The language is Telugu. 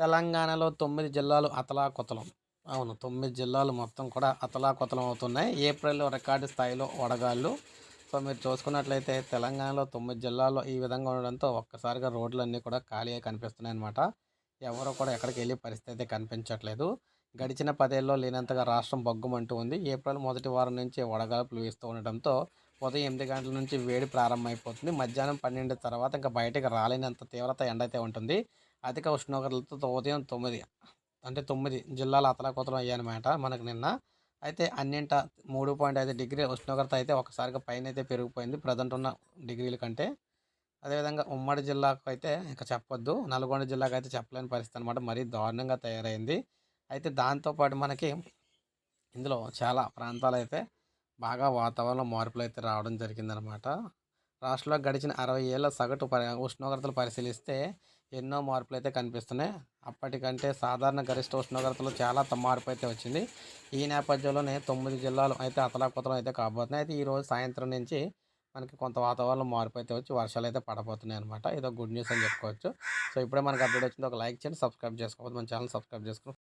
తెలంగాణలో తొమ్మిది జిల్లాలు అతలాకుతలం. అవును తొమ్మిది జిల్లాలు మొత్తం కూడా అతలాకుతలం అవుతున్నాయి. ఏప్రిల్లో రికార్డు స్థాయిలో వడగాళ్ళు. సో మీరు చూసుకున్నట్లయితే తెలంగాణలో తొమ్మిది జిల్లాల్లో ఈ విధంగా ఉండడంతో ఒక్కసారిగా రోడ్లన్నీ కూడా ఖాళీగా కనిపిస్తున్నాయి అనమాట ఎవరో కూడా ఎక్కడికి వెళ్ళే పరిస్థితి అయితే కనిపించట్లేదు. గడిచిన పదేళ్ళలో లేనంతగా రాష్ట్రం బొగ్గుమంటూ ఉంది. ఏప్రిల్ మొదటి వారం నుంచి వడగాల్పులు వీస్తూ ఉండడంతో ఉదయం ఎనిమిది గంటల నుంచి వేడి ప్రారంభమైపోతుంది. మధ్యాహ్నం పన్నెండు తర్వాత ఇంకా బయటకు రాలేనంత తీవ్రత ఎండ అయితే ఉంటుంది. అధిక ఉష్ణోగ్రతలతో ఉదయం తొమ్మిది అంటే తొమ్మిది జిల్లాలు అతలాకుతలం అయ్యాయన్నమాట మనకు నిన్న. అయితే అన్నింట మూడు పాయింట్ ఐదు డిగ్రీ ఉష్ణోగ్రత అయితే ఒకసారిగా పైన అయితే పెరిగిపోయింది ప్రజెంట్ ఉన్న డిగ్రీల కంటే. అదేవిధంగా ఉమ్మడి జిల్లాకు అయితే ఇంకా చెప్పొద్దు నల్గొండ జిల్లాకు అయితే చెప్పలేని పరిస్థితి అనమాట మరీ దారుణంగా తయారైంది. అయితే దాంతోపాటు మనకి ఇందులో చాలా ప్రాంతాలు అయితే బాగా వాతావరణ మార్పులు అయితే రావడం జరిగిందనమాట రాష్ట్రంలో గడిచిన అరవై ఏళ్ళ సగటు ఉష్ణోగ్రతలు పరిశీలిస్తే ఎన్నో మార్పులు అయితే కనిపిస్తున్నాయి. అప్పటికంటే సాధారణ గరిష్ట ఉష్ణోగ్రతలో చాలా మార్పు అయితే వచ్చింది. ఈ నేపథ్యంలోనే తొమ్మిది జిల్లాలు అయితే అతలాకుతలం అయితే కాబోతున్నాయి. అయితే ఈరోజు సాయంత్రం నుంచి మనకి కొంత వాతావరణం మార్పు అయితే వచ్చి వర్షాలు అయితే పడబోతున్నాయి అనమాట ఇదో గుడ్ న్యూస్ అని చెప్పుకోవచ్చు. సో ఇప్పుడే మనకి అప్డేట్ వచ్చింది. ఒక లైక్ చేయండి సబ్స్క్రైబ్ చేసుకోవచ్చు మన ఛానల్ సబ్స్క్రైబ్ చేసుకోండి